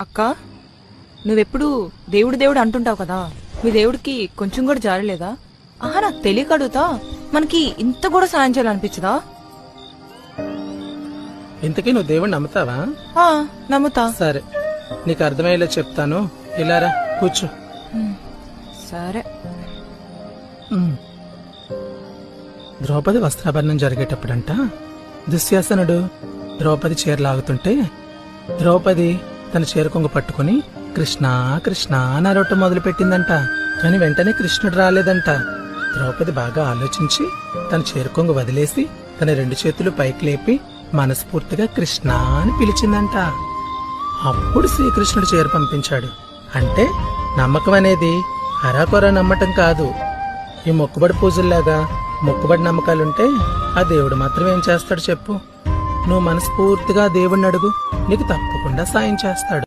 అక్క నువ్వెప్పుడు దేవుడు దేవుడు అంటుంటావు కదా. మీ దేవుడికి కొంచెం కూడా జారలేదా ఆహా నాకు తెలియక అడుగుతా. మనకి ఇంత కూడా సాయం చేయాలనిపించదా? ఇంతకీ నువ్వు దేవుణ్ణి నమ్ముతావా? ఆ, నమ్ముతా. సరే నీకు అర్థమయ్యేలా చెప్తాను. ఇలారా కూర్చో. సరే. ఉమ్. ద్రౌపది వస్త్రాభరణం జరిగేటప్పుడంట. దుశ్శాసనుడు ద్రౌపది చీర లాగుతుంటే ద్రౌపది తన చేరుకొంగ పట్టుకుని కృష్ణ కృష్ణ అని అరవటం మొదలుపెట్టిందంట. కాని కానీ వెంటనే కృష్ణుడు రాలేదంట. ద్రౌపది బాగా ఆలోచించి తన చేరుకొంగ వదిలేసి తన రెండు చేతులు పైకి లేపి మనస్ఫూర్తిగా కృష్ణ అని పిలిచిందంట. అప్పుడు శ్రీకృష్ణుడు చీర పంపించాడు. అంటే నమ్మకం అనేది అరాకొర నమ్మటం కాదు. ఈ మొక్కుబడి పూజల్లాగా మొక్కుబడి నమ్మకాలుంటే ఆ దేవుడు మాత్రం ఏం చేస్తాడు చెప్పు. నువ్వు మనస్ఫూర్తిగా దేవుణ్ణి అడుగు. నీకు తప్పకుండా సాయం చేస్తాడు.